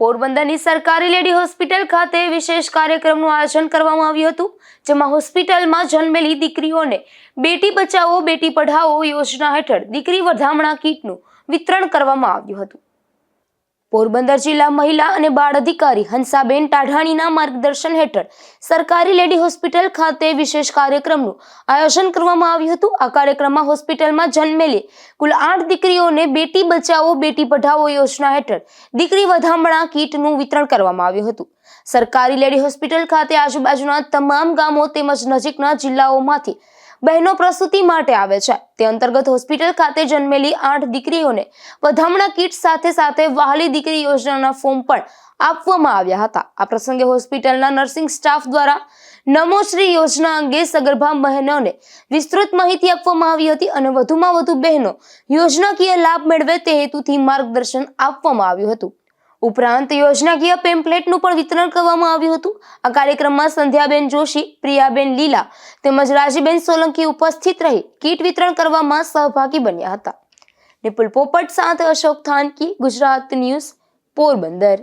પોરબંદરની સરકારી lady hospital ખાતે વિશેષ કાર્યક્રમનું આયોજન કરવામાં આવ્યું હતું, જેમાં હોસ્પિટલમાં જન્મેલી દીકરીઓને બેટી બચાવો, બેટી પઢાઓ યોજના હેઠળ દીકરી વધામણા કીટનું વિતરણ કરવામાં આવ્યું હતું. પોરબંદર જિલ્લા મહિલા અને બાળ અધિકારી હંસાબેન ટાઢાણીના માર્ગદર્શન હેઠળ સરકારી લેડી હોસ્પિટલ ખાતે વિશેષ કાર્યક્રમનું આયોજન કરવામાં આવ્યું હતું. આ કાર્યક્રમમાં હોસ્પિટલમાં જન્મેલી કુલ આઠ દીકરીઓને બેટી બચાવો, બેટી પઢાઓ યોજના હેઠળ દીકરી વધામણા કીટનું વિતરણ કરવામાં આવ્યું હતું. સરકારી લેડી હોસ્પિટલ ખાતે આજુબાજુના તમામ ગામો તેમજ નજીકના જિલ્લાઓમાંથી બહેનો પ્રસૂતિ માટે આવે છે. તે અંતર્ગત હોસ્પિટલ ખાતે જન્મેલી આઠ દીકરીઓને વધામણા કીટ સાથે સાથે વહાલી દીકરી યોજનાના ફોર્મ પણ આપવામાં આવ્યા હતા. આ પ્રસંગે હોસ્પિટલના નર્સિંગ સ્ટાફ દ્વારા નમોશ્રી યોજના અંગે સગર્ભા બહેનોને વિસ્તૃત માહિતી આપવામાં આવી હતી અને વધુમાં વધુ બહેનો યોજનાકીય લાભ મેળવે તે હેતુથી માર્ગદર્શન આપવામાં આવ્યું હતું. ઉપરાંત યોજનાકીય પેમ્પલેટનું પણ વિતરણ કરવામાં આવ્યું હતું. આ કાર્યક્રમમાં સંધ્યાબેન જોશી, પ્રિયાબેન લીલા તેમજ રાજીબેન સોલંકી ઉપસ્થિત રહી કીટ વિતરણ કરવામાં સહભાગી બન્યા હતા. નિપુલ પોપટ સાથે અશોક થાનકી, ગુજરાત ન્યૂઝ, પોરબંદર.